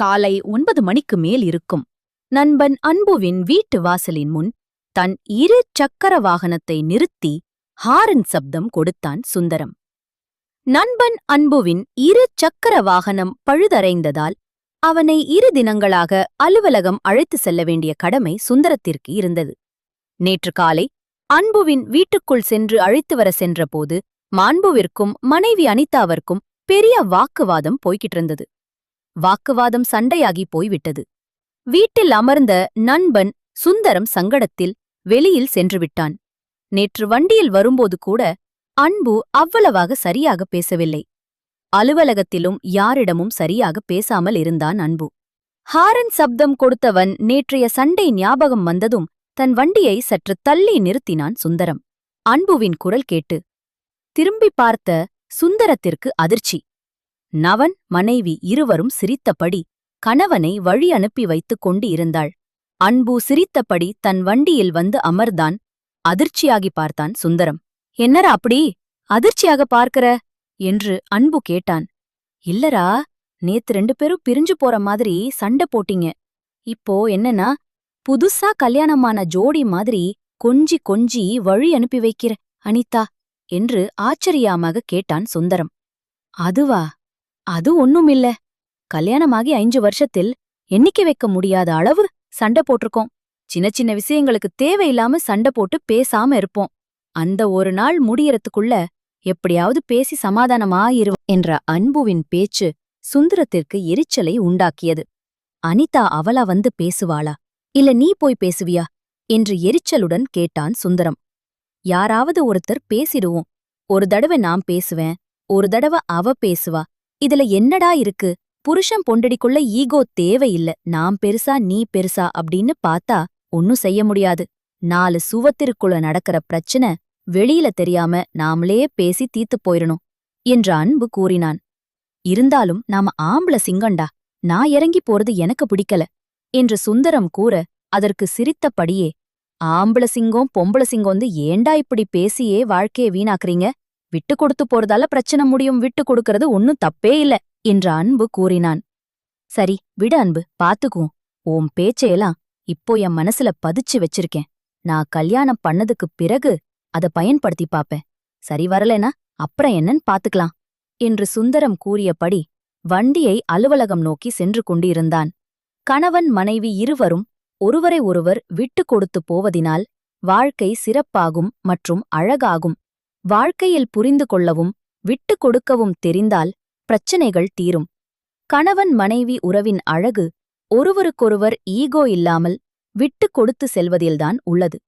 காலை ஒன்பது மணிக்கு மேல் இருக்கும். நண்பன் அன்புவின் வீட்டு வாசலின் முன் தன் இரு சக்கர வாகனத்தை நிறுத்தி ஹாரன் சப்தம் கொடுத்தான் சுந்தரம். நண்பன் அன்புவின் இரு சக்கர வாகனம் பழுதறைந்ததால் அவனை இரு தினங்களாக அலுவலகம் அழைத்து செல்ல வேண்டிய கடமை சுந்தரத்திற்கு இருந்தது. நேற்று காலை அன்புவின் வீட்டுக்குள் சென்று அழைத்து வர சென்றபோது மாண்புவிற்கும் மனைவி அனிதாவிற்கும் பெரிய வாக்குவாதம் போய்கிட்டு இருந்தது வாக்குவாதம் சண்டையாகி போய்விட்டது. வீட்டில் அமர்ந்த நண்பன் சுந்தரம் சங்கடத்தில் வெளியில் சென்றுவிட்டான். நேற்று வண்டியில் வரும்போது கூட அன்பு அவ்வளவாக சரியாக பேசவில்லை. அலுவலகத்திலும் யாரிடமும் சரியாக பேசாமல் இருந்தான் அன்பு. ஹாரன் சப்தம் கொடுத்தவன் நேற்றைய சண்டை ஞாபகம் வந்ததும் தன் வண்டியை சற்று தள்ளி நிறுத்தினான் சுந்தரம். அன்புவின் குரல் கேட்டு திரும்பி பார்த்த சுந்தரத்திற்கு அதிர்ச்சி. நவன் மனைவி இருவரும் சிரித்தபடி கணவனை வழி அனுப்பி வைத்துக் கொண்டு இருந்தாள் அன்பு சிரித்தபடி தன் வண்டியில் வந்து அமர்ந்தான். அதிர்ச்சியாகி பார்த்தான் சுந்தரம். என்னரா அப்படி? அதிர்ச்சியாக பார்க்கற? என்று அன்பு கேட்டான். இல்லரா நேத்து ரெண்டு பேரும் பிரிஞ்சு போற மாதிரி சண்டை போட்டீங்க. இப்போ என்னன்னா புதுசா கல்யாணமான ஜோடி மாதிரி கொஞ்சி கொஞ்சி வழி அனுப்பி வைக்கிற அனிதா என்று ஆச்சரியாமாக கேட்டான் சுந்தரம். அதுவா? அது ஒண்ணுமில்ல. கல்யாணமாகி ஐந்து வருஷத்தில் எண்ணிக்கை வைக்க முடியாத அளவு சண்டை போட்டிருக்கோம். சின்ன சின்ன விஷயங்களுக்கு தேவையில்லாம சண்டை போட்டு பேசாம இருப்போம். அந்த ஒரு நாள் முடியறதுக்குள்ள எப்படியாவது பேசி சமாதானமாயிரு என்ற அன்புவின் பேச்சு சுந்தரத்திற்கு எரிச்சலை உண்டாக்கியது. அனிதா அவளா வந்து பேசுவாளா? இல்ல நீ போய் பேசுவியா? என்று எரிச்சலுடன் கேட்டான் சுந்தரம். யாராவது ஒருத்தர் பேசிடுவோம். ஒரு தடவை நான் பேசுவேன் ஒரு தடவை அவ பேசுவா. இதுல என்னடா இருக்கு? புருஷன் பொண்டடிக்குள்ள ஈகோ தேவையில்ல. நாம் பெருசா நீ பெருசா அப்படின்னு பார்த்தா ஒன்னும் செய்ய முடியாது. நாலு சுவத்திற்குள்ள நடக்கிற பிரச்சனை வெளியில தெரியாம நாமளே பேசி தீத்துப் போயிடணும் என்று அன்பு கூறினான். இருந்தாலும் நாம ஆம்பள சிங்கண்டா? நான் இறங்கி போறது எனக்கு பிடிக்கல என்று சுந்தரம் கூற அதற்கு சிரித்தபடியே ஆம்பள சிங்கம் பொம்பள சிங்கம் வந்து ஏண்டா இப்படி பேசியே வாழ்க்கைய வீணாக்குறீங்க? விட்டு கொடுத்து போறதால பிரச்சனை முடியும். விட்டு கொடுக்கறது ஒன்னும் தப்பே இல்ல என்ற அன்பு கூறினான். சரி விடு அன்பு பாத்துக்குவோம். உன் பேச்சையெல்லாம் இப்போ என் மனசுல பதிச்சு வச்சிருக்கேன். நான் கல்யாணம் பண்ணதுக்கு பிறகு அத பயன்படுத்தி பாப்பேன். சரி வரலனா அப்புறம் என்னன்னு பாத்துக்கலாம் என்று சுந்தரம் கூறியபடி வண்டியை அலுவலகம் நோக்கி சென்று கொண்டிருந்தான். கணவன் மனைவி இருவரும் ஒருவரை ஒருவர் விட்டு கொடுத்து போவதினால் வாழ்க்கை சிறப்பாகும் மற்றும் அழகாகும் வாழ்க்கையில் புரிந்து கொள்ளவும் விட்டு கொடுக்கவும் தெரிந்தால் பிரச்சனைகள் தீரும். கணவன் மனைவி உறவின் அழகு ஒருவருக்கொருவர் ஈகோ இல்லாமல் விட்டு கொடுத்து செல்வதில்தான் உள்ளது.